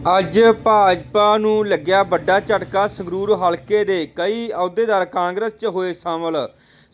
ਅੱਜ ਭਾਜਪਾ ਨੂੰ ਲੱਗਿਆ ਵੱਡਾ ਝਟਕਾ, ਸੰਗਰੂਰ ਹਲਕੇ ਦੇ ਕਈ ਅਹੁਦੇਦਾਰ ਕਾਂਗਰਸ 'ਚ ਹੋਏ ਸ਼ਾਮਲ।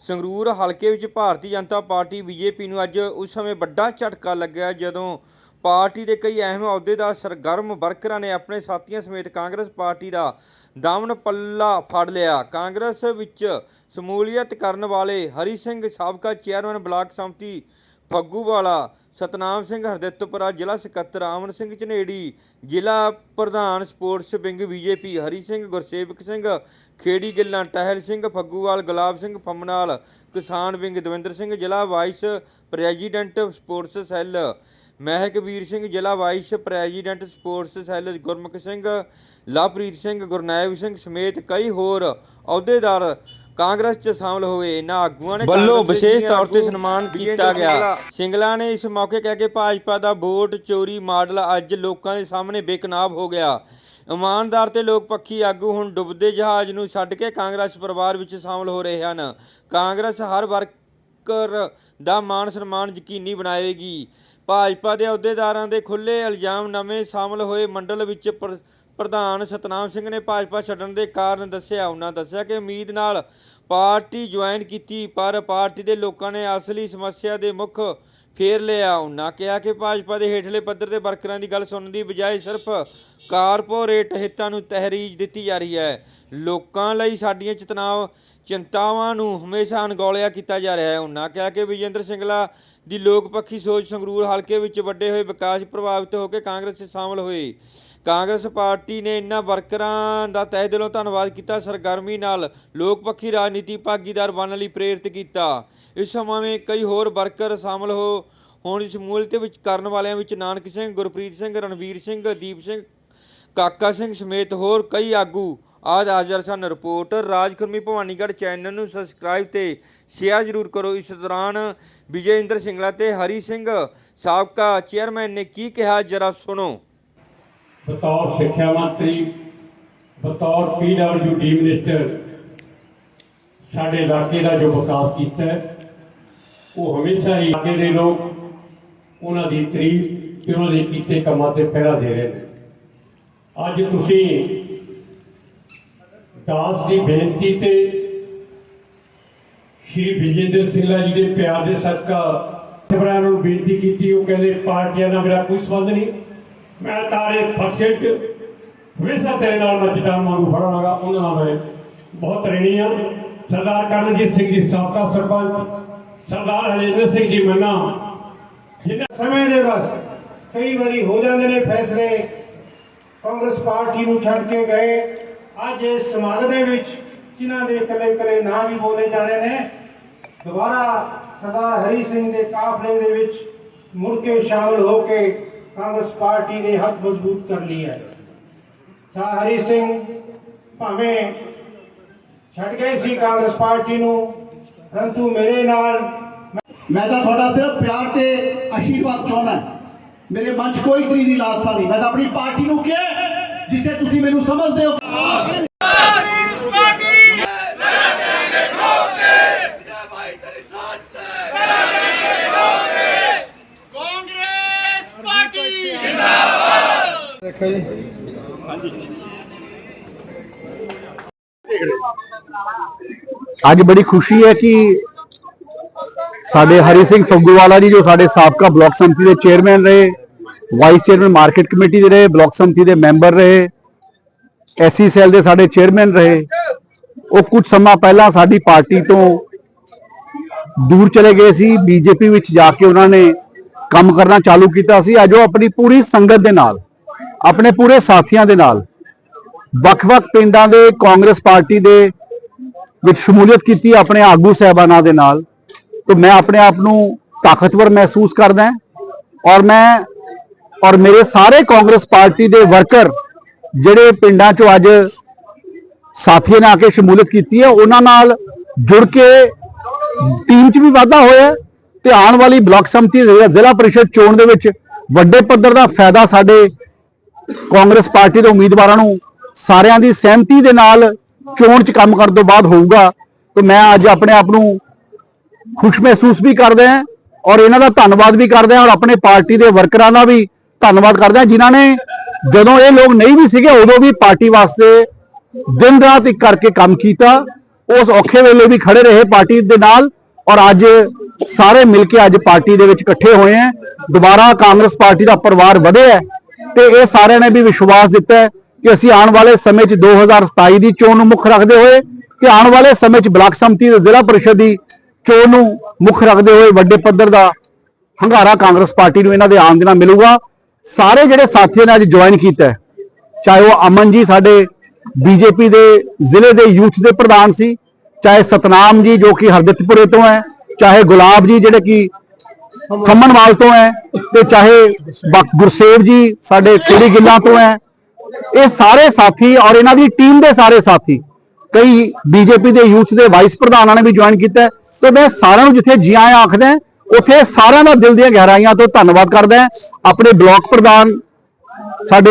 ਸੰਗਰੂਰ ਹਲਕੇ ਵਿੱਚ ਭਾਰਤੀ ਜਨਤਾ ਪਾਰਟੀ ਬੀਜੇਪੀ ਨੂੰ ਅੱਜ ਉਸ ਸਮੇਂ ਵੱਡਾ ਝਟਕਾ ਲੱਗਿਆ, ਜਦੋਂ ਪਾਰਟੀ ਦੇ ਕਈ ਅਹਿਮ ਅਹੁਦੇਦਾਰ ਸਰਗਰਮ ਵਰਕਰਾਂ ਨੇ ਆਪਣੇ ਸਾਥੀਆਂ ਸਮੇਤ ਕਾਂਗਰਸ ਪਾਰਟੀ ਦਾ ਦਾਮਨ ਪੱਲਾ ਫੜ ਲਿਆ। ਕਾਂਗਰਸ ਵਿੱਚ ਸਮੂਲੀਅਤ ਕਰਨ ਵਾਲੇ ਹਰੀ ਸਿੰਘ ਸਾਬਕਾ ਚੇਅਰਮੈਨ ਬਲਾਕ ਸੰਮਤੀ ਫੱਗੂਵਾਲਾ ਸਤਨਾਮ ਸਿੰਘ ਹਰਦਿੱਤਪੁਰਾ, ਜ਼ਿਲ੍ਹਾ ਸਕੱਤਰ, ਆਮਨ ਸਿੰਘ ਝਨੇੜੀ, ਜ਼ਿਲ੍ਹਾ ਪ੍ਰਧਾਨ sports wing BJP, Hari Singh, Gursewak Singh, Kheri Gillan, Tehal Singh, Phagguwal, Gulab Singh Phammanal Kisan wing, Davinder Singh, ਜ਼ਿਲ੍ਹਾ vice president sports cell, Mehakveer Singh, ਜ਼ਿਲ੍ਹਾ vice president sports cell, Gurmukh Singh, Lovepreet Singh, Gurnaib Singh ਸਮੇਤ ਕਈ ਹੋਰ ਅਹੁਦੇਦਾਰ ਕਾਂਗਰਸ 'ਚ ਸ਼ਾਮਲ ਹੋਏ। ਇਹਨਾਂ ਆਗੂਆਂ ਨੇ ਵੱਲੋਂ ਵਿਸ਼ੇਸ਼ ਤੌਰ ਤੇ ਸਨਮਾਨ ਕੀਤਾ ਗਿਆ। ਸਿੰਗਲਾ। ਨੇ ਇਸ ਮੌਕੇ ਕਹਿ ਕੇ ਭਾਜਪਾ ਦਾ ਵੋਟ ਚੋਰੀ ਮਾਡਲ ਅੱਜ ਲੋਕਾਂ ਦੇ ਸਾਹਮਣੇ ਬੇਕਨਾਬ ਹੋ ਗਿਆ। ਇਮਾਨਦਾਰ ਤੇ ਲੋਕ ਪੱਖੀ ਆਗੂ ਹੁਣ ਡੁੱਬਦੇ ਜਹਾਜ਼ ਨੂੰ ਛੱਡ ਕੇ ਕਾਂਗਰਸ ਪਰਿਵਾਰ ਵਿੱਚ ਸ਼ਾਮਲ ਹੋ ਰਹੇ ਹਨ। ਕਾਂਗਰਸ ਹਰ ਵਰਕਰ ਦਾ ਮਾਣ ਸਨਮਾਨ ਯਕੀਨੀ ਬਣਾਏਗੀ। ਭਾਜਪਾ ਦੇ ਅਹੁਦੇਦਾਰਾਂ ਦੇ ਖੁੱਲੇ ਇਲਜ਼ਾਮ ਨਵੇਂ ਸ਼ਾਮਲ ਹੋਏ। ਮੰਡਲ ਵਿੱਚ ਪ੍ਰਧਾਨ ਸਤਨਾਮ ਸਿੰਘ ਨੇ ਭਾਜਪਾ ਛੱਡਣ ਦੇ ਕਾਰਨ ਦੱਸਿਆ, ਉਹਨਾਂ ਦੱਸਿਆ ਕਿ ਉਮੀਦ ਨਾਲ ਪਾਰਟੀ ਜੁਆਇਨ ਕੀਤੀ, ਪਰ ਪਾਰਟੀ ਦੇ ਲੋਕਾਂ ਨੇ ਅਸਲੀ ਸਮੱਸਿਆ ਦੇ ਮੁੱਖ ਫੇਰ ਲਿਆ। ਉਹਨਾਂ ਕਿਹਾ ਕਿ ਭਾਜਪਾ ਦੇ ਹੇਠਲੇ ਪੱਧਰ ਦੇ ਵਰਕਰਾਂ ਦੀ ਗੱਲ ਸੁਣਨ ਦੀ ਬਜਾਏ ਸਿਰਫ ਕਾਰਪੋਰੇਟ ਹਿੱਤਾਂ ਨੂੰ ਤਹਿਰੀਜ ਦਿੱਤੀ ਜਾ ਰਹੀ ਹੈ। ਲੋਕਾਂ ਲਈ ਸਾਡੀਆਂ ਚੇਤਨਾਵਾਂ, ਚਿੰਤਾਵਾਂ ਨੂੰ ਹਮੇਸ਼ਾ ਅਣਗੌਲਿਆ ਕੀਤਾ ਜਾ ਰਿਹਾ ਹੈ। ਉਹਨਾਂ ਕਿਹਾ ਕਿ ਵਿਜੇਂਦਰ ਸਿੰਗਲਾ ਦੀ ਲੋਕ ਪੱਖੀ ਸੋਚ ਸੰਗਰੂਰ ਹਲਕੇ ਵਿੱਚ ਵੱਡੇ ਹੋਏ ਵਿਕਾਸ ਪ੍ਰਭਾਵਿਤ ਹੋ ਕੇ ਕਾਂਗਰਸ 'ਚ ਸ਼ਾਮਲ ਹੋਏ। ਕਾਂਗਰਸ ਪਾਰਟੀ ਨੇ ਇਨ੍ਹਾਂ ਵਰਕਰਾਂ ਦਾ ਤਹਿ ਦਿਲੋਂ ਧੰਨਵਾਦ ਕੀਤਾ, ਸਰਗਰਮੀ ਨਾਲ ਲੋਕ ਪੱਖੀ ਰਾਜਨੀਤੀ ਭਾਗੀਦਾਰ ਬਣਨ ਲਈ ਪ੍ਰੇਰਿਤ ਕੀਤਾ। ਇਸ ਸਮਾਂ ਵਿੱਚ ਕਈ ਹੋਰ ਵਰਕਰ ਸ਼ਾਮਲ ਹੋ, ਹੋਣ ਦੀ ਸ਼ਮੂਲੀਅਤ ਵਿੱਚ ਕਰਨ ਵਾਲਿਆਂ ਵਿੱਚ ਨਾਨਕ ਸਿੰਘ, ਗੁਰਪ੍ਰੀਤ ਸਿੰਘ, ਰਣਵੀਰ ਸਿੰਘ, ਦੀਪ ਸਿੰਘ, ਕਾਕਾ ਸਿੰਘ ਸਮੇਤ ਹੋਰ ਕਈ ਆਗੂ। ਆਜ ਹਾਜ਼ਰ ਸਨ ਰਿਪੋਰਟਰ ਰਾਜਖੁਰਮੀ ਭਵਾਨੀਗੜ੍ਹ ਚੈਨਲ ਨੂੰ ਸਬਸਕ੍ਰਾਈਬ ਤੇ ਸ਼ੇਅਰ ਜ਼ਰੂਰ ਕਰੋ। ਇਸ ਦੌਰਾਨ ਵਿਜੇ ਇੰਦਰ ਸਿੰਗਲਾ ਤੇ ਹਰੀ ਸਿੰਘ ਸਾਬਕਾ ਚੇਅਰਮੈਨ ਨੇ ਕੀ ਕਿਹਾ, ਜਰਾ ਸੁਣੋ। ਬਤੌਰ ਸਿੱਖਿਆ ਮੰਤਰੀ, ਬਤੌਰ ਪੀਡਬਲਯੂਡੀ ਮਿਨਿਸਟਰ, ਸਾਡੇ ਇਲਾਕੇ ਦਾ ਜੋ ਵਿਕਾਸ ਕੀਤਾ ਉਹ ਹਮੇਸ਼ਾ ਹੀ ਇਲਾਕੇ ਦੇ ਲੋਕ, ਉਹਨਾਂ ਦੀ ਤਾਰੀਫ ਤੇ ਉਹਨਾਂ ਦੇ ਕੀਤੇ ਕੰਮਾਂ ਤੇ ਪਹਿਰਾ ਦੇ ਰਹੇ ਨੇ। ਅੱਜ ਤੁਸੀਂ ਦਾਸ ਦੀ ਬੇਨਤੀ ਤੇ ਸ਼੍ਰੀ ਵਿਜੇਂਦਰ ਸਿੰਘਲਾ ਜੀ ਦੇ ਪਿਆਰ ਦੇ ਸਦਕਾ ਭਰਾਵਾਂ ਨੂੰ ਬੇਨਤੀ ਕੀਤੀ, ਉਹ ਕਹਿੰਦੇ, ਪਾਰਟੀਆਂ ਨਾਲ ਮੇਰਾ ਕੋਈ ਸੰਬੰਧ ਨਹੀਂ। ਮੈਂ ਤਾਰੇ ਫਕਸ਼ੇ ਚ ਹਮੇਸ਼ਾ ਤੇਰੇ ਨਾਲ ਮੈਂ ਜਿੱਦਾਂ ਵਾਂਗੂ ਫੜਾਂਗਾ ਉਹਨਾਂ ਨਾਲ ਮੈਂ ਬਹੁਤ ਰਹਿਣੀ ਆ। ਸਰਦਾਰ ਕਰਨਜੀਤ ਸਿੰਘ ਜੀ ਸਾਬਕਾ ਸਰਪੰਚ, ਸਰਦਾਰ ਹਰਿੰਦਰ ਸਿੰਘ ਜੀ ਮੰਨਾ। ਜਿਨ੍ਹਾਂ ਸਮੇਂ ਦੇ ਬਸ ਕਈ ਵਾਰੀ ਹੋ ਜਾਂਦੇ ਨੇ ਫੈਸਲੇ, ਕਾਂਗਰਸ ਪਾਰਟੀ ਨੂੰ ਛੱਡ ਕੇ ਗਏ। ਅੱਜ ਇਸ ਸਮਾਗਮ ਦੇ ਵਿੱਚ ਜਿਨ੍ਹਾਂ ਦੇ ਇਕੱਲੇ ਇਕੱਲੇ ਨਾਂ ਵੀ ਬੋਲੇ ਜਾਣੇ ਨੇ, ਦੁਬਾਰਾ ਸਰਦਾਰ ਹਰੀ ਸਿੰਘ ਦੇ ਕਾਫਲੇ ਦੇ ਵਿੱਚ ਮੁੜ ਕੇ ਸ਼ਾਮਲ ਹੋ ਕੇ ਕਾਂਗਰਸ ਪਾਰਟੀ ਨੇ ਹੱਥ ਮਜ਼ਬੂਤ ਕਰ ਲਈ ਹੈ। ਸ਼ਾਹ ਹਰੀ ਸਿੰਘ ਭਾਵੇਂ ਛੱਡ ਗਏ ਸੀ ਕਾਂਗਰਸ ਪਾਰਟੀ ਨੂੰ, ਪਰੰਤੂ ਮੇਰੇ ਨਾਲ ਮੈਂ ਤਾਂ ਤੁਹਾਡਾ ਸਿਰਫ ਪਿਆਰ ਤੇ ਆਸ਼ੀਰਵਾਦ ਚਾਹੁੰਦਾ ਮੇਰੇ ਮਨ 'ਚ ਕੋਈ ਤਰੀ ਦੀ ਲਾਲਸਾ ਨਹੀਂ। ਮੈਂ ਤਾਂ ਆਪਣੀ ਪਾਰਟੀ ਨੂੰ ਕਿਹਾ ਜਿੱਥੇ ਤੁਸੀਂ ਮੈਨੂੰ ਸਮਝਦੇ ਹੋ। ਅੱਜ ਬੜੀ ਖੁਸ਼ੀ ਹੈ ਕਿ ਸਾਡੇ ਹਰੀ ਸਿੰਘ ਫੱਗੂਵਾਲਾ ਜੀ ਜੋ ਸਾਡੇ ਸਾਬਕਾ ਬਲਾਕ ਸੰਮਤੀ ਦੇ ਚੇਅਰਮੈਨ ਰਹੇ ਵਾਈਸ ਚੇਅਰਮੈਨ ਮਾਰਕੀਟ ਕਮੇਟੀ ਦੇ ਰਹੇ, ਬਲਾਕ ਸੰਮਤੀ ਦੇ ਮੈਂਬਰ ਰਹੇ ਐਸਸੀ ਸੈੱਲ ਦੇ ਸਾਡੇ ਚੇਅਰਮੈਨ ਰਹੇ, ਉਹ ਕੁਝ ਸਮਾਂ ਪਹਿਲਾਂ ਸਾਡੀ ਪਾਰਟੀ ਤੋਂ ਦੂਰ ਚਲੇ ਗਏ ਸੀ, ਬੀਜੇਪੀ ਵਿੱਚ ਜਾ ਕੇ ਉਹਨਾਂ ਨੇ ਕੰਮ ਕਰਨਾ ਚਾਲੂ ਕੀਤਾ ਸੀ। ਅੱਜ ਉਹ ਆਪਣੀ ਪੂਰੀ ਸੰਗਤ ਦੇ ਨਾਲ ਆਪਣੇ ਪੂਰੇ ਸਾਥੀਆਂ ਦੇ ਨਾਲ ਵੱਖ-ਵੱਖ ਪਿੰਡਾਂ ਦੇ ਕਾਂਗਰਸ ਪਾਰਟੀ ਦੇ ਵਿੱਚ ਸ਼ਮੂਲੀਅਤ ਕੀਤੀ ਆਪਣੇ ਆਗੂ ਸਹਿਬਾਨਾਂ ਦੇ ਨਾਲ। ਤੇ ਮੈਂ ਆਪਣੇ ਆਪ ਨੂੰ ਤਾਕਤਵਰ ਮਹਿਸੂਸ ਕਰਦਾ ਔਰ ਮੈਂ ਔਰ ਮੇਰੇ ਸਾਰੇ ਕਾਂਗਰਸ ਪਾਰਟੀ ਦੇ ਵਰਕਰ ਜਿਹੜੇ ਪਿੰਡਾਂ 'ਚੋਂ ਅੱਜ ਸਾਥੀਆਂ ਨੇ ਆ ਕੇ ਸ਼ਮੂਲੀਅਤ ਕੀਤੀ ਹੈ, ਉਹਨਾਂ ਨਾਲ ਜੁੜ ਕੇ ਟੀਮ 'ਚ ਵੀ ਵਾਧਾ ਹੋਇਆ ਹੈ ਤੇ ਆਉਣ ਵਾਲੀ ਬਲਾਕ ਸੰਮਤੀ ਜ਼ਿਲ੍ਹਾ ਪਰਿਸ਼ਦ ਚੋਣ ਦੇ ਵਿੱਚ ਵੱਡੇ ਪੱਧਰ ਦਾ ਫਾਇਦਾ ਸਾਡੇ ਕਾਂਗਰਸ ਪਾਰਟੀ ਦੇ ਉਮੀਦਵਾਰਾਂ ਨੂੰ ਸਾਰਿਆਂ ਦੀ ਸਹਿਮਤੀ ਦੇ ਨਾਲ ਚੋਣ 'ਚ ਕੰਮ ਕਰਨ ਤੋਂ ਬਾਅਦ ਹੋਊਗਾ। ਤੇ ਮੈਂ ਅੱਜ ਆਪਣੇ ਆਪ ਨੂੰ ਖੁਸ਼ ਮਹਿਸੂਸ ਵੀ ਕਰਦਾ ਹਾਂ ਔਰ ਇਹਨਾਂ ਦਾ ਧੰਨਵਾਦ ਵੀ ਕਰਦਾ ਹਾਂ ਔਰ ਆਪਣੇ ਪਾਰਟੀ ਦੇ ਵਰਕਰਾਂ ਦਾ ਵੀ ਧੰਨਵਾਦ ਕਰਦਾ ਹਾਂ, ਜਿਨ੍ਹਾਂ ਨੇ ਜਦੋਂ ਇਹ ਲੋਕ ਨਹੀਂ ਵੀ ਸੀਗੇ, ਉਦੋਂ ਵੀ ਪਾਰਟੀ ਵਾਸਤੇ ਦਿਨ ਰਾਤ ਇੱਕ ਕਰਕੇ ਕੰਮ ਕੀਤਾ। ਉਸ ਔਖੇ ਵੇਲੇ ਵੀ ਖੜੇ ਰਹੇ ਪਾਰਟੀ ਦੇ ਨਾਲ ਔਰ ਅੱਜ ਸਾਰੇ ਮਿਲ ਕੇ ਅੱਜ ਪਾਰਟੀ ਦੇ ਵਿੱਚ ਇਕੱਠੇ ਹੋਏ ਹੈ। ਦੁਬਾਰਾ ਕਾਂਗਰਸ ਪਾਰਟੀ ਦਾ ਪਰਿਵਾਰ ਵਧਿਆ ਤੇ ਇਹ ਸਾਰਿਆਂ ਨੇ ਵੀ ਵਿਸ਼ਵਾਸ ਦਿੱਤਾ ਹੈ ਕਿ ਅਸੀਂ ਆਉਣ ਵਾਲੇ ਸਮੇਂ 'ਚ 2027 ਦੀ ਚੋਣ ਨੂੰ ਮੁੱਖ ਰੱਖਦੇ ਹੋਏ ਤੇ ਆਉਣ ਵਾਲੇ ਸਮੇਂ 'ਚ ਬਲਾਕ ਸੰਮਤੀ ਤੇ ਜ਼ਿਲ੍ਹਾ ਪਰਿਸ਼ਦ ਦੀ ਚੋਣ ਨੂੰ ਮੁੱਖ ਰੱਖਦੇ ਹੋਏ ਵੱਡੇ ਪੱਧਰ ਦਾ ਹੰਗਾਰਾ ਕਾਂਗਰਸ ਪਾਰਟੀ ਨੂੰ ਇਹਨਾਂ ਦੇ ਆਉਣ ਦੇ ਨਾਲ ਮਿਲੂਗਾ। ਸਾਰੇ ਜਿਹੜੇ ਸਾਥੀਆਂ ਨੇ ਅੱਜ ਜੁਆਇਨ ਕੀਤਾ ਚਾਹੇ ਉਹ ਅਮਨ ਜੀ ਸਾਡੇ ਬੀਜੇਪੀ ਦੇ ਜ਼ਿਲ੍ਹੇ ਦੇ ਯੂਥ ਦੇ ਪ੍ਰਧਾਨ ਸੀ, ਚਾਹੇ ਸਤਨਾਮ ਜੀ ਜੋ ਕਿ ਹਰਦਿੱਤਪੁਰੇ ਤੋਂ ਹੈ, ਚਾਹੇ ਗੁਲਾਬ ਜੀ ਜਿਹੜੇ ਕਿ ਖੰਮਣਵਾਲ ਤੋਂ ਹੈ ਤੇ ਚਾਹੇ ਗੁਰਸੇਵ ਜੀ ਸਾਡੇ ਖੇੜੀ ਗਿੱਲਾਂ ਤੋਂ ਹੈ। ਇਹ ਸਾਰੇ ਸਾਥੀ ਔਰ ਇਹਨਾਂ ਦੀ ਟੀਮ ਦੇ ਸਾਰੇ ਸਾਥੀ ਕਈ ਬੀਜੇਪੀ ਦੇ ਯੂਥ ਦੇ ਵਾਈਸ ਪ੍ਰਧਾਨਾਂ ਨੇ ਵੀ ਜੁਆਇਨ ਕੀਤਾ ਤੇ ਮੈਂ ਸਾਰਿਆਂ ਨੂੰ ਜਿੱਥੇ ਜੀ ਆਇਆਂ ਆਖਦਾ ਉੱਥੇ ਸਾਰਿਆਂ ਦਾ ਦਿਲ ਦੀਆਂ ਗਹਿਰਾਈਆਂ ਤੋਂ ਧੰਨਵਾਦ ਕਰਦਾ ਆਪਣੇ ਬਲਾਕ ਪ੍ਰਧਾਨ ਸਾਡੇ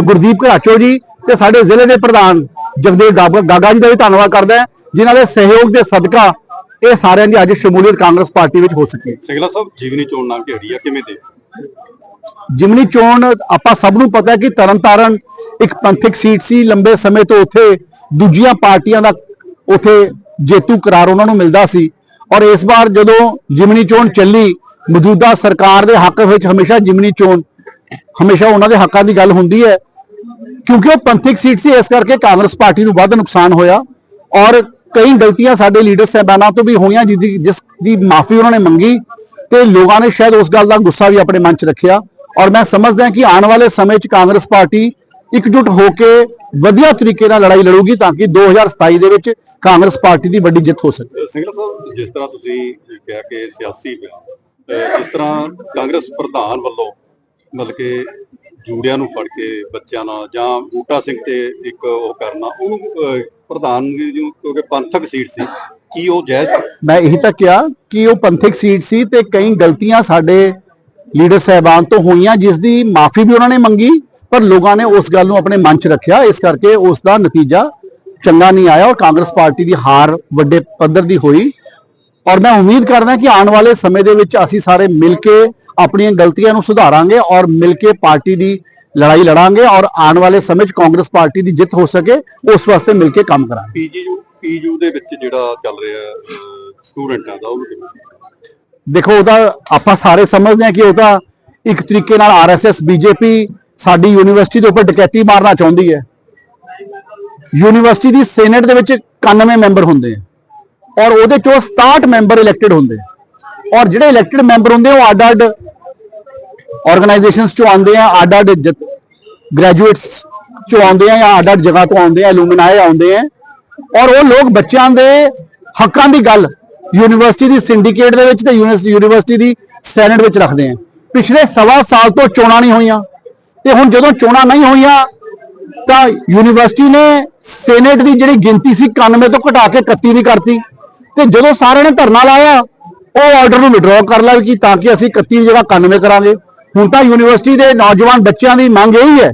ਗੁਰਦੀਪ ਘਰਾਚੋ ਜੀ ਤੇ ਸਾਡੇ ਜ਼ਿਲ੍ਹੇ ਦੇ ਪ੍ਰਧਾਨ ਜਗਦੇਵ ਗਾਗਾ ਗਾਗਾ ਜੀ ਦਾ ਵੀ ਧੰਨਵਾਦ ਕਰਦਾ ਹਾਂ, ਜਿਨ੍ਹਾਂ ਦੇ ਸਹਿਯੋਗ ਦੇ ਸਦਕਾ ਇਹ ਸਾਰਿਆਂ ਦੀ ਅੱਜ ਸ਼ਮੂਲੀਅਤ ਕਾਂਗਰਸ ਪਾਰਟੀ ਵਿੱਚ ਹੋ ਸਕੀ। ਸਿੰਗਲਾ ਸਾਹਿਬ ਜੀਵਨੀ ਚੋਣ ਨਾਮ ਢੇੜੀ ਆ ਕਿਵੇਂ ਦੇ ਜਿਮਨੀ ਚੋਣ ਆਪਾਂ ਸਭ ਨੂੰ ਪਤਾ ਹੈ ਕਿ ਤਰਨਤਾਰਨ ਇੱਕ ਪੰਥਕ ਸੀਟ ਸੀ ਲੰਬੇ ਸਮੇਂ ਤੋਂ ਉੱਥੇ ਦੂਜੀਆਂ ਪਾਰਟੀਆਂ ਦਾ ਉੱਥੇ ਜੇਤੂ ਕਰਾਰ ਉਹਨਾਂ ਨੂੰ ਮਿਲਦਾ ਸੀ। ਔਰ ਇਸ ਵਾਰ ਜਦੋਂ ਜਿਮਨੀ ਚੋਣ ਚੱਲੀ ਮੌਜੂਦਾ ਸਰਕਾਰ ਦੇ ਹੱਕ ਵਿੱਚ ਹਮੇਸ਼ਾ ਜਿਮਨੀ ਚੋਣ ਹਮੇਸ਼ਾ ਉਹਨਾਂ ਦੇ ਹੱਕਾਂ ਦੀ ਗੱਲ ਹੁੰਦੀ ਹੈ। ਕਿਉਂਕਿ ਉਹ ਪੰਥਕ ਸੀਟ ਸੀ ਇਸ ਕਰਕੇ ਕਾਂਗਰਸ ਪਾਰਟੀ ਨੂੰ ਵੱਧ ਨੁਕਸਾਨ ਹੋਇਆ। ਔਰ ਕਈ ਗਲਤੀਆਂ ਸਾਡੇ ਲੀਡਰ ਸਾਹਿਬਾਨਾਂ ਤੋਂ ਵੀ ਹੋਈਆਂ ਜਿਹਦੀ ਜਿਸ ਦੀ ਮਾਫੀ ਉਹਨਾਂ ਨੇ ਮੰਗੀ ਤੇ ਲੋਕਾਂ ਨੇ ਸ਼ਾਇਦ ਉਸ ਗੱਲ ਦਾ ਗੁੱਸਾ ਵੀ ਆਪਣੇ ਮਨ 'ਚ ਰੱਖਿਆ। ਔਰ ਮੈਂ ਸਮਝਦਾ ਕਿ ਆਉਣ ਵਾਲੇ ਸਮੇਂ 'ਚ ਕਾਂਗਰਸ ਪਾਰਟੀ ਇਕਜੁੱਟ ਹੋ ਕੇ ਵਧੀਆ ਤਰੀਕੇ ਨਾਲ ਲੜਾਈ ਲੜੂਗੀ ਤਾਂ ਕਿ 2027 ਦੇ ਵਿੱਚ ਕਾਂਗਰਸ ਪਾਰਟੀ ਦੀ ਵੱਡੀ ਜਿੱਤ ਹੋ ਸਕੇ। ਸਿੰਗਲਾ ਸਾਹਿਬ, ਜਿਸ ਤਰ੍ਹਾਂ ਤੁਸੀਂ ਕਿਹਾ ਕਿ ਸਿਆਸੀ ਬਿਆਨ ਇਸ ਤਰ੍ਹਾਂ ਕਾਂਗਰਸ ਪ੍ਰਧਾਨ ਵੱਲੋਂ ਮਤਲਬ ਕਿ ਜੂੜਿਆਂ ਨੂੰ ਫੜ ਕੇ ਬੱਚਿਆਂ ਨਾਲ ਜਾਂ ਬੂਟਾ ਸਿੰਘ ਤੇ ਇੱਕ ਉਹ ਕਰਨਾ, ਉਹਨੂੰ ਪ੍ਰਧਾਨਗੀ ਨੂੰ ਕਿਉਂਕਿ ਪੰਥਕ ਸੀਟ ਸੀ, ਕੀ ਉਹ ਜਾਇਜ਼ ਮੈਂ ਇਹੀ ਤਾਂ ਕਿਹਾ ਕਿ ਉਹ ਪੰਥਕ ਸੀਟ ਸੀ ਤੇ ਕਈ ਗਲਤੀਆਂ ਸਾਡੇ ਲੀਡਰ ਸਾਹਿਬਾਨ ਤੋਂ ਹੋਈਆਂ, ਜਿਸ ਦੀ ਮਾਫੀ ਵੀ ਉਹਨਾਂ ਨੇ ਮੰਗੀ, ਪਰ ਲੋਕਾਂ ਨੇ ਉਸ ਗੱਲ ਨੂੰ ਆਪਣੇ ਮਨ 'ਚ ਰੱਖਿਆ, ਇਸ ਕਰਕੇ ਉਸ ਦਾ ਨਤੀਜਾ ਚੰਗਾ ਨਹੀਂ ਆਇਆ ਔਰ ਕਾਂਗਰਸ ਪਾਰਟੀ ਦੀ ਹਾਰ ਵੱਡੇ ਪੱਧਰ ਦੀ ਹੋਈ। ਔਰ ਮੈਂ ਉਮੀਦ ਕਰਦਾ ਕਿ ਆਉਣ ਵਾਲੇ ਸਮੇਂ ਦੇ ਵਿੱਚ ਅਸੀਂ ਸਾਰੇ ਮਿਲ ਕੇ ਆਪਣੀਆਂ ਗਲਤੀਆਂ ਨੂੰ ਸੁਧਾਰਾਂਗੇ ਔਰ ਮਿਲ ਕੇ ਪਾਰਟੀ ਦੀ ਲੜਾਈ ਲੜਾਂਗੇ ਔਰ ਆਉਣ ਵਾਲੇ ਸਮੇਂ 'ਚ ਕਾਂਗਰਸ ਪਾਰਟੀ ਦੀ ਜਿੱਤ ਹੋ ਸਕੇ ਉਸ ਵਾਸਤੇ ਮਿਲ ਕੇ ਕੰਮ ਕਰਾਂਗੇ। ਪੀਜੀਯੂ ਪੀਯੂ ਦੇ ਵਿੱਚ ਜਿਹੜਾ ਚੱਲ ਰਿਹਾ ਸਟੂਡੈਂਟਾਂ ਦਾ ਕਿਵੇਂ ਦੇਖੋ ਉਹਦਾ ਆਪਾਂ ਸਾਰੇ ਸਮਝਦੇ ਹਾਂ ਕਿ ਉਹ ਤਾਂ ਇੱਕ ਤਰੀਕੇ ਨਾਲ ਆਰਐਸਐਸ ਬੀਜੇਪੀ ਸਾਡੀ ਯੂਨੀਵਰਸਿਟੀ ਦੇ ਉੱਪਰ ਡਕੈਤੀ ਮਾਰਨਾ ਚਾਹੁੰਦੀ ਹੈ। ਯੂਨੀਵਰਸਿਟੀ ਦੀ ਸੈਨੇਟ ਦੇ ਵਿੱਚ 91 ਮੈਂਬਰ ਹੁੰਦੇ ਆ। ਔਰ ਉਹਦੇ ਚੋਂ 67 ਮੈਂਬਰ ਇਲੈਕਟਿਡ ਹੁੰਦੇ। ਔਰ ਜਿਹੜੇ ਇਲੈਕਟਿਡ ਮੈਂਬਰ ਹੁੰਦੇ, ਉਹ ਅੱਡ ਅੱਡ ਆਰਗੇਨਾਈਜੇਸ਼ਨਸ ਚੋਂ ਆਉਂਦੇ ਆ ਅੱਡ ਅੱਡ ਗ੍ਰੈਜੂਏਟਸ ਚੋਂ ਆਉਂਦੇ ਆ ਜਾਂ ਅੱਡ ਅੱਡ ਜਗ੍ਹਾ ਤੋਂ ਆਉਂਦੇ ਆ ਐਲੂਮਨਾਈ ਆਉਂਦੇ ਆ। ਔਰ ਉਹ ਲੋਕ ਬੱਚਿਆਂ ਦੇ ਹੱਕਾਂ ਦੀ ਗੱਲ ਯੂਨੀਵਰਸਿਟੀ ਦੀ ਸਿੰਡੀਕੇਟ ਦੇ ਵਿੱਚ ਤੇ ਯੂਨੀਵਰਸਿਟੀ ਯੂਨੀਵਰਸਿਟੀ ਦੀ ਸੈਨੇਟ ਵਿੱਚ ਰੱਖਦੇ ਆ। ਪਿਛਲੇ ਸਵਾ ਸਾਲ ਤੋਂ ਚੋਣਾਂ ਨਹੀਂ ਹੋਈਆਂ। ਤੇ ਹੁਣ ਜਦੋਂ ਚੋਣਾਂ ਨਹੀਂ ਹੋਈਆਂ, ਤਾਂ ਯੂਨੀਵਰਸਿਟੀ ਨੇ ਸੈਨੇਟ ਦੀ ਜਿਹੜੀ ਗਿਣਤੀ ਸੀ 91 ਤੋਂ ਘਟਾ ਕੇ 31 ਦੀ ਕਰਤੀ। ਤੇ ਜਦੋਂ ਸਾਰਿਆਂ ਨੇ ਧਰਨਾ ਲਾਇਆ, ਉਹ ਆਰਡਰ ਨੂੰ ਵਿਡਰਾਅ ਕਰ ਲਿਆ ਕਿ ਤਾਂ ਕਿ ਅਸੀਂ 31 ਦੀ ਜਗ੍ਹਾ 91 ਕਰਾਂਗੇ। ਹੁਣ ਤਾਂ ਯੂਨੀਵਰਸਿਟੀ ਦੇ ਨੌਜਵਾਨ ਬੱਚਿਆਂ ਦੀ ਮੰਗ ਇਹੀ ਹੈ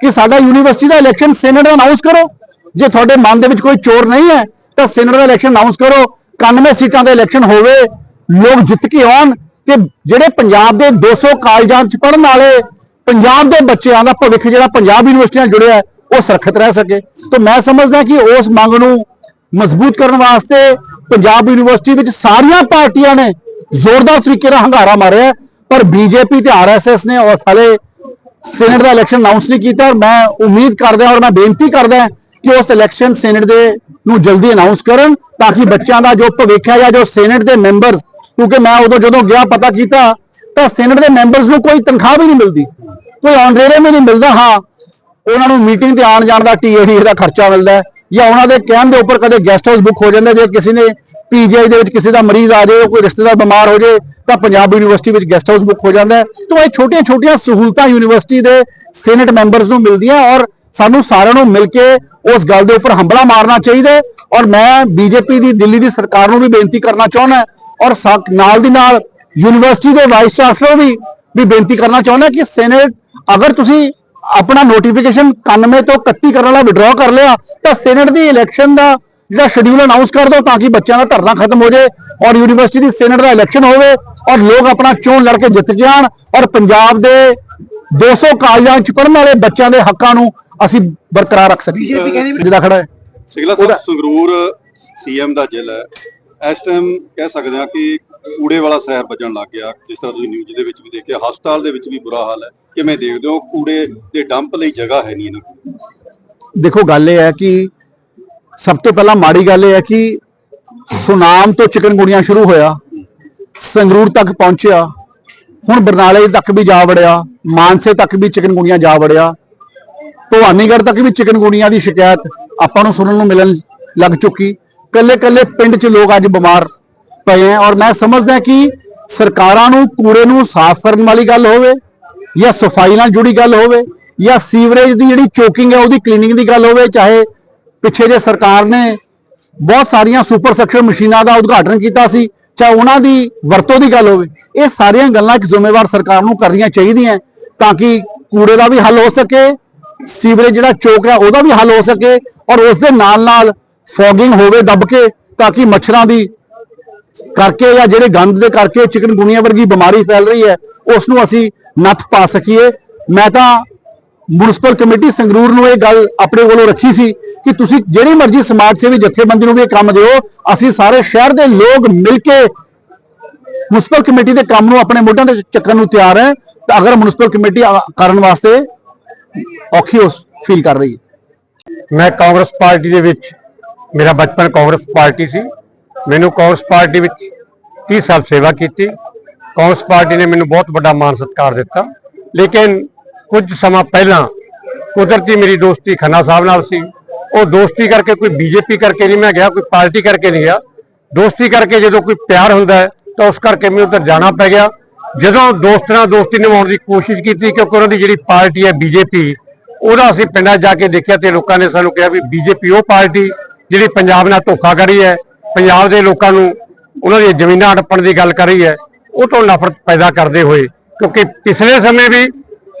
ਕਿ ਸਾਡਾ ਯੂਨੀਵਰਸਿਟੀ ਦਾ ਇਲੈਕਸ਼ਨ ਸੈਨੇਟ ਦਾ ਅਨਾਉਂਸ ਕਰੋ। ਜੇ ਤੁਹਾਡੇ ਮਨ ਦੇ ਵਿੱਚ ਕੋਈ ਚੋਰ ਨਹੀਂ ਹੈ, ਤਾਂ ਸੈਨੇਟ ਦਾ ਇਲੈਕਸ਼ਨ ਅਨਾਉਂਸ ਕਰੋ। 91 ਸੀਟਾਂ ਦਾ ਇਲੈਕਸ਼ਨ ਹੋਵੇ, ਲੋਕ ਜਿੱਤ ਕੇ ਆਉਣ ਤੇ ਜਿਹੜੇ ਪੰਜਾਬ ਦੇ 200 ਕਾਲਜਾਂ 'ਚ ਪੜ੍ਹਨ ਵਾਲੇ, ਪੰਜਾਬ ਦੇ ਬੱਚਿਆਂ ਦਾ ਭਵਿੱਖ ਜਿਹੜਾ ਪੰਜਾਬ ਯੂਨੀਵਰਸਿਟੀਆਂ ਨਾਲ ਜੁੜਿਆ ਉਹ ਸੁਰੱਖਿਅਤ ਰਹਿ ਸਕੇ। ਤਾਂ ਮੈਂ ਸਮਝਦਾ ਕਿ ਉਸ ਮੰਗ ਨੂੰ ਮਜ਼ਬੂਤ ਕਰਨ ਵਾਸਤੇ ਪੰਜਾਬ ਯੂਨੀਵਰਸਿਟੀ ਵਿੱਚ ਸਾਰੀਆਂ ਪਾਰਟੀਆਂ ਨੇ ਜ਼ੋਰਦਾਰ ਤਰੀਕੇ ਨਾਲ ਹੰਗਾਰਾ ਮਾਰਿਆ ਹੈ, ਪਰ ਬੀਜੇਪੀ ਤੇ ਆਰਐਸਐਸ ਨੇ ਉਸ ਹਲੇ ਸੈਨੇਟ ਦਾ ਇਲੈਕਸ਼ਨ ਅਨਾਉਂਸ ਨਹੀਂ ਕੀਤਾ ਔਰ ਮੈਂ ਉਮੀਦ ਕਰਦਾ ਔਰ ਮੈਂ ਬੇਨਤੀ ਕਰਦਾ ਕਿ ਉਸ ਇਲੈਕਸ਼ਨ ਸੈਨੇਟ ਦੇ ਨੂੰ ਜਲਦੀ ਅਨਾਉਂਸ ਕਰਨ ਤਾਂ ਕਿ ਬੱਚਿਆਂ ਦਾ ਜੋ ਭਵਿੱਖ ਹੈ ਜਾਂ ਜੋ ਸੈਨੇਟ ਦੇ ਮੈਂਬਰਸ ਕਿਉਂਕਿ ਮੈਂ ਉਦੋਂ ਜਦੋਂ ਗਿਆ ਪਤਾ ਕੀਤਾ ਤਾਂ ਸੈਨੇਟ ਦੇ ਮੈਂਬਰਸ ਨੂੰ ਕੋਈ ਤਨਖਾਹ ਵੀ ਨਹੀਂ ਮਿਲਦੀ ਕੋਈ ਆਨਰੇਰੀਅਮ ਵੀ ਨਹੀਂ ਮਿਲਦਾ ਹਾਂ ਉਹਨਾਂ ਨੂੰ ਮੀਟਿੰਗ ਤੇ ਆਉਣ ਜਾਣ ਦਾ ਟੀਏਡੀ ਦਾ ਖਰਚਾ ਮਿਲਦਾ ਜਾਂ ਉਹਨਾਂ ਦੇ ਕਹਿਣ ਦੇ ਉੱਪਰ ਕਦੇ ਗੈਸਟ ਹਾਊਸ ਬੁੱਕ ਹੋ ਜਾਂਦਾ ਜੇ ਕਿਸੇ ਨੇ ਪੀਜੀਆਈ ਦੇ ਵਿੱਚ ਕਿਸੇ ਦਾ ਮਰੀਜ਼ ਆ ਜਾਏ ਕੋਈ ਰਿਸ਼ਤੇਦਾਰ ਬਿਮਾਰ ਹੋ ਜਾਏ, ਤਾਂ ਪੰਜਾਬ ਯੂਨੀਵਰਸਿਟੀ ਵਿੱਚ ਗੈਸਟ ਹਾਊਸ ਬੁੱਕ ਹੋ ਜਾਂਦਾ ਤਾਂ ਇਹ ਛੋਟੀਆਂ-ਛੋਟੀਆਂ ਸਹੂਲਤਾਂ ਯੂਨੀਵਰਸਿਟੀ ਦੇ ਸੈਨੇਟ ਮੈਂਬਰਸ ਨੂੰ ਮਿਲਦੀਆਂ ਔਰ ਸਾਨੂੰ ਸਾਰਿਆਂ ਨੂੰ ਮਿਲ ਕੇ ਉਸ ਗੱਲ ਦੇ ਉੱਪਰ ਹੰਬਲਾ ਮਾਰਨਾ ਚਾਹੀਦਾ ਔਰ ਮੈਂ ਬੀਜੇਪੀ ਦੀ, ਦਿੱਲੀ ਦੀ ਸਰਕਾਰ ਨੂੰ ਵੀ ਬੇਨਤੀ ਕਰਨਾ ਚਾਹੁੰਦਾ ਔਰ ਸਾ- ਨਾਲ ਦੀ ਨਾਲ ਯੂਨੀਵਰਸਿਟੀ ਦੇ ਵਾਈਸ ਚਾਂਸਲਰ ਵੀ ਵੀ ਬੇਨਤੀ ਕਰਨਾ ਚਾਹੁੰਦਾ ਕਿ ਸੈਨੇਟ ਅਗਰ ਤੁਸੀਂ ਆਪਣਾ ਨੋਟੀਫਿਕੇਸ਼ਨ 91 ਤੋਂ 31 ਕਰਨ ਵਾਲਾ ਵਿਡਰਾਅ ਕਰ ਲਿਆ ਤਾਂ ਸੈਨੇਟ ਦੀ ਇਲੈਕਸ਼ਨ ਦਾ ਜਿਹੜਾ ਸ਼ਡਿਊਲ ਅਨਾਉਂਸ ਕਰ ਦਿਓ ਤਾਂ ਕਿ ਬੱਚਿਆਂ ਦਾ ਧਰਨਾ ਖਤਮ ਹੋ ਜਾਏ ਔਰ ਯੂਨੀਵਰਸਿਟੀ ਦੀ ਸੈਨੇਟ ਦਾ ਇਲੈਕਸ਼ਨ ਹੋਵੇ ਔਰ ਲੋਕ ਆਪਣਾ ਚੋਣ ਲੜ ਕੇ ਜਿੱਤ ਕੇ ਆਣ ਔਰ ਪੰਜਾਬ ਦੇ 200 ਕਾਲਜਾਂ ਚ ਪੜ੍ਹਨ ਵਾਲੇ ਬੱਚਿਆਂ ਦੇ ਹੱਕਾਂ ਨੂੰ ਅਸੀਂ ਬਰਕਰਾਰ ਰੱਖ ਸਕੀਏ। ਜਿਹਦਾ ਖੜਾ ਹੈ। ਸਿਗਲਾ ਸਾਹਿਬ ਸੰਗਰੂਰ ਸੀਐਮ ਦਾ ਜ਼ਿਲ੍ਹਾ ਹੈ। ਇਸ ਟਾਈਮ ਕਹਿ ਸਕਦੇ ਹਾਂ ਕਿ ਕੂੜੇ ਵਾਲਾ ਸ਼ਹਿਰ ਵੱਜਣ ਲੱਗ ਗਿਆ। ਜਿਸ ਤਰ੍ਹਾਂ ਤੁਸੀਂ ਨਿਊਜ਼ ਦੇ ਵਿੱਚ ਵੀ ਦੇਖਿਆ, ਹਸਪਤਾਲ ਦੇ ਵਿੱਚ ਵੀ ਬੁਰਾ ਹਾਲ ਹੈ। ਕਿਵੇਂ ਦੇਖਦੇ ਹੋ? ਕੂੜੇ ਦੇ ਡੰਪ ਲਈ ਜਗ੍ਹਾ ਹੈ ਨਹੀਂ ਇਹਨਾਂ ਕੋਲ। ਦੇਖੋ, ਗੱਲ ਇਹ ਹੈ ਕਿ ਸਭ ਤੋਂ ਪਹਿਲਾਂ ਮਾੜੀ ਗੱਲ ਇਹ ਹੈ ਕਿ ਸੁਨਾਮ ਤੋਂ ਚਿਕਨਗੁਨੀਆ ਸ਼ੁਰੂ ਹੋਇਆ। ਸੰਗਰੂਰ ਤੱਕ ਪਹੁੰਚਿਆ। ਹੁਣ ਬਰਨਾਲੇ ਤੱਕ ਵੀ ਜਾ ਵੜਿਆ। ਮਾਨਸੇ ਤੱਕ ਵੀ ਚਿਕਨਗੁਨੀਆ ਜਾ ਵੜਿਆ। ਭਵਾਨੀਗੜ੍ਹ ਤੱਕ ਵੀ ਚਿਕਨਗੁਨੀਆ ਦੀ ਸ਼ਿਕਾਇਤ ਆਪਾਂ ਨੂੰ ਸੁਣਨ ਨੂੰ ਮਿਲਣ ਲੱਗ ਚੁੱਕੀ। ਕੱਲੇ ਕੱਲੇ ਪਿੰਡ 'ਚ ਲੋਕ ਅੱਜ ਬਿਮਾਰ। ਪਏ ਹੈ ਔਰ ਮੈਂ ਸਮਝਦਾ ਕਿ ਸਰਕਾਰਾਂ ਨੂੰ, ਕੂੜੇ ਨੂੰ ਸਾਫ਼ ਕਰਨ ਵਾਲੀ ਗੱਲ ਹੋਵੇ ਜਾਂ ਸਫ਼ਾਈ ਨਾਲ ਜੁੜੀ ਗੱਲ ਹੋਵੇ ਜਾਂ ਸੀਵਰੇਜ ਦੀ ਜਿਹੜੀ ਚੋਕਿੰਗ ਹੈ, ਉਹਦੀ ਕਲੀਨਿੰਗ ਦੀ ਗੱਲ ਹੋਵੇ, ਚਾਹੇ ਪਿੱਛੇ ਜੇ ਸਰਕਾਰ ਨੇ ਬਹੁਤ ਸਾਰੀਆਂ ਸੁਪਰ ਸੈਕਸ਼ਨ ਮਸ਼ੀਨਾਂ ਦਾ ਉਦਘਾਟਨ ਕੀਤਾ ਸੀ, ਚਾਹੇ ਉਹਨਾਂ ਦੀ ਵਰਤੋਂ ਦੀ ਗੱਲ ਹੋਵੇ, ਇਹ ਸਾਰੀਆਂ ਗੱਲਾਂ ਇੱਕ ਜ਼ਿੰਮੇਵਾਰ ਸਰਕਾਰ ਨੂੰ ਕਰਨੀਆਂ ਚਾਹੀਦੀਆਂ ਤਾਂ ਕਿ ਕੂੜੇ ਦਾ ਵੀ ਹੱਲ ਹੋ ਸਕੇ, ਸੀਵਰੇਜ ਜਿਹੜਾ ਚੋਕ ਹੈ, ਉਹਦਾ ਵੀ ਹੱਲ ਹੋ ਸਕੇ ਔਰ ਉਸ ਦੇ ਨਾਲ ਨਾਲ ਫੋਗਿੰਗ ਹੋਵੇ, ਦੱਬ ਕੇ ਤਾਂ ਕਿ ਮੱਛਰਾਂ ਦੀ ਕਰਕੇ ਜਾਂ ਜਿਹੜੇ ਗੰਦ ਦੇ ਕਰਕੇ ਚਿਕਨ ਚਿਕਨਗੁਨੀਆ ਵਰਗੀ ਬਿਮਾਰੀ ਫੈਲ ਰਹੀ ਹੈ ਉਸ ਨੂੰ ਅਸੀਂ ਨੱਥ ਪਾ ਸਕੀਏ। ਮੈਂ ਤਾਂ ਮਿਊਨਿਸਪਲ ਕਮੇਟੀ ਸੰਗਰੂਰ ਨੂੰ ਇਹ ਗੱਲ ਆਪਣੇ ਕੋਲੋਂ ਰੱਖੀ ਸੀ ਕਿ ਤੁਸੀਂ ਜਿਹੜੀ ਮਰਜ਼ੀ ਸਮਾਜ ਸੇਵੀ ਜਥੇਬੰਦੀ ਨੂੰ ਵੀ ਇਹ ਕੰਮ ਦਿਓ, ਅਸੀਂ ਸਾਰੇ ਸ਼ਹਿਰ ਦੇ ਲੋਕ ਮਿਲ ਕੇ ਮਿਊਨਿਸਪਲ ਕਮੇਟੀ ਦੇ ਕੰਮ ਨੂੰ ਆਪਣੇ ਮੋਢਿਆਂ ਤੇ ਚੱਕਣ ਨੂੰ ਤਿਆਰ ਹੈ। ਤਾਂ ਅਗਰ ਮਿਊਨਿਸਪਲ ਕਮੇਟੀ ਕਰਨ ਵਾਸਤੇ ਔਖੀ ਉਸ ਫੀਲ ਕਰ ਰਹੀ ਹੈ। ਮੈਂ ਕਾਂਗਰਸ ਪਾਰਟੀ ਦੇ ਵਿੱਚ, ਮੇਰਾ ਬਚਪਨ ਕਾਂਗਰਸ ਪਾਰਟੀ ਸੀ। ਮੈਨੂੰ ਕਾਂਗਰਸ ਪਾਰਟੀ ਵਿੱਚ 30 ਸਾਲ ਸੇਵਾ ਕੀਤੀ। ਕਾਂਗਰਸ ਪਾਰਟੀ ਨੇ ਮੈਨੂੰ ਬਹੁਤ ਵੱਡਾ ਮਾਣ ਸਤਿਕਾਰ ਦਿੱਤਾ। ਲੇਕਿਨ ਕੁਝ ਸਮਾਂ ਪਹਿਲਾਂ ਕੁਦਰਤੀ ਮੇਰੀ ਦੋਸਤੀ ਖੰਨਾ ਸਾਹਿਬ ਨਾਲ ਸੀ। ਉਹ ਦੋਸਤੀ ਕਰਕੇ ਕੋਈ ਬੀਜੇਪੀ ਕਰਕੇ ਨਹੀਂ ਮੈਂ ਗਿਆ, ਕੋਈ ਪਾਰਟੀ ਕਰਕੇ ਨਹੀਂ ਗਿਆ। ਦੋਸਤੀ ਕਰਕੇ ਜਦੋਂ ਕੋਈ ਪਿਆਰ ਹੁੰਦਾ ਹੈ, ਤਾਂ ਉਸ ਕਰਕੇ ਮੈਨੂੰ ਉੱਧਰ ਜਾਣਾ ਪੈ ਗਿਆ। ਜਦੋਂ ਦੋਸਤ ਨਾਲ ਦੋਸਤੀ ਨਿਭਾਉਣ ਦੀ ਕੋਸ਼ਿਸ਼ ਕੀਤੀ, ਕਿਉਂਕਿ ਉਹਨਾਂ ਦੀ ਜਿਹੜੀ ਪਾਰਟੀ ਹੈ ਬੀਜੇਪੀ, ਉਹਦਾ ਅਸੀਂ ਪਿੰਡਾਂ 'ਚ ਜਾ ਕੇ ਦੇਖਿਆ ਤੇ ਲੋਕਾਂ ਨੇ ਸਾਨੂੰ ਕਿਹਾ ਵੀ ਬੀਜੇਪੀ ਉਹ ਪਾਰਟੀ ਜਿਹੜੀ ਪੰਜਾਬ ਨਾਲ ਧੋਖਾ ਹੈ। ਪੰਜਾਬ ਦੇ ਲੋਕਾਂ ਨੂੰ ਉਹਨਾਂ ਦੀਆਂ ਜ਼ਮੀਨਾਂ ਹੜੱਪਣ ਦੀ ਗੱਲ ਕਰ ਰਹੀ ਹੈ, ਉਹ ਤੋਂ ਨਫ਼ਰਤ ਪੈਦਾ ਕਰਦੇ ਹੋਏ, ਕਿਉਂਕਿ ਪਿਛਲੇ ਸਮੇਂ ਵੀ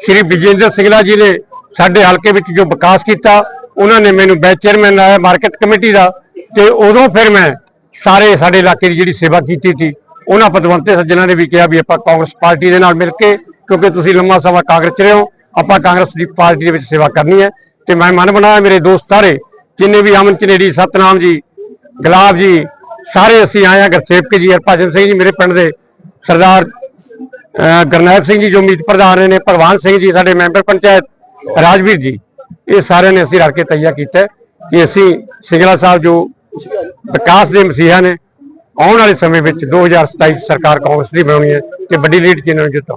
ਸ਼੍ਰੀ ਵਿਜੇਂਦਰ ਸਿੰਗਲਾ ਜੀ ਨੇ ਸਾਡੇ ਹਲਕੇ ਵਿੱਚ ਜੋ ਵਿਕਾਸ ਕੀਤਾ, ਉਹਨਾਂ ਨੇ ਮੈਨੂੰ ਬੈਚ ਚੇਅਰਮੈਨ ਲਾਇਆ ਮਾਰਕੀਟ ਕਮੇਟੀ ਦਾ, ਤੇ ਉਦੋਂ ਫਿਰ ਮੈਂ ਸਾਰੇ ਸਾਡੇ ਇਲਾਕੇ ਦੀ ਜਿਹੜੀ ਸੇਵਾ ਕੀਤੀ ਸੀ, ਉਹਨਾਂ ਪਦਵੰਤੇ ਸੱਜਣਾ ਨੇ ਵੀ ਕਿਹਾ ਵੀ ਆਪਾਂ ਕਾਂਗਰਸ ਪਾਰਟੀ ਦੇ ਨਾਲ ਮਿਲ ਕੇ, ਕਿਉਂਕਿ ਤੁਸੀਂ ਲੰਮਾ ਸਮਾਂ ਕਾਂਗਰਸ 'ਚ ਰਹੇ ਹੋ, ਆਪਾਂ ਕਾਂਗਰਸ ਦੀ ਪਾਰਟੀ ਦੇ ਵਿੱਚ ਸੇਵਾ ਕਰਨੀ ਹੈ, ਤੇ ਮੈਂ ਮਨ ਬਣਾਇਆ ਮੇਰੇ ਦੋਸਤ ਸਾਰੇ, ਜਿੰਨੇ ਵੀ ਅਮਨ ਚਨੇੜੀ ਸਤਨਾਮ ਜੀ ਗੁਲਾਬ ਜੀ, ਸਾਰੇ ਅਸੀਂ ਆਏ ਹਾਂ ਗੁਰਸੇਵਕ ਜੀ, ਹਰਭਜਨ ਸਿੰਘ ਜੀ ਮੇਰੇ ਪਿੰਡ ਦੇ, ਸਰਦਾਰ ਅਹ ਸਿੰਘ ਜੀ ਜੋ ਮੀਤ ਪ੍ਰਧਾਨ ਨੇ, ਭਗਵਾਨ ਸਿੰਘ ਜੀ ਸਾਡੇ ਮੈਂਬਰ ਪੰਚਾਇਤ, ਰਾਜਵੀਰ ਜੀ, ਇਹ ਸਾਰਿਆਂ ਨੇ ਅਸੀਂ ਰਲ ਕੇ ਤਈਆ ਕੀਤਾ ਕਿ ਅਸੀਂ ਸਿੰਗਲਾ ਸਾਹਿਬ ਜੋ ਵਿਕਾਸ ਦੇ ਮਸੀਹਾ ਨੇ, ਆਉਣ ਵਾਲੇ ਸਮੇਂ ਵਿੱਚ 2027 ਸਰਕਾਰ ਕਾਂਗਰਸ ਦੀ ਬਣਾਉਣੀ ਹੈ ਤੇ ਵੱਡੀ ਲੀਡ ਚ ਇਹਨਾਂ ਨੂੰ ਜਿੱਤਾਂ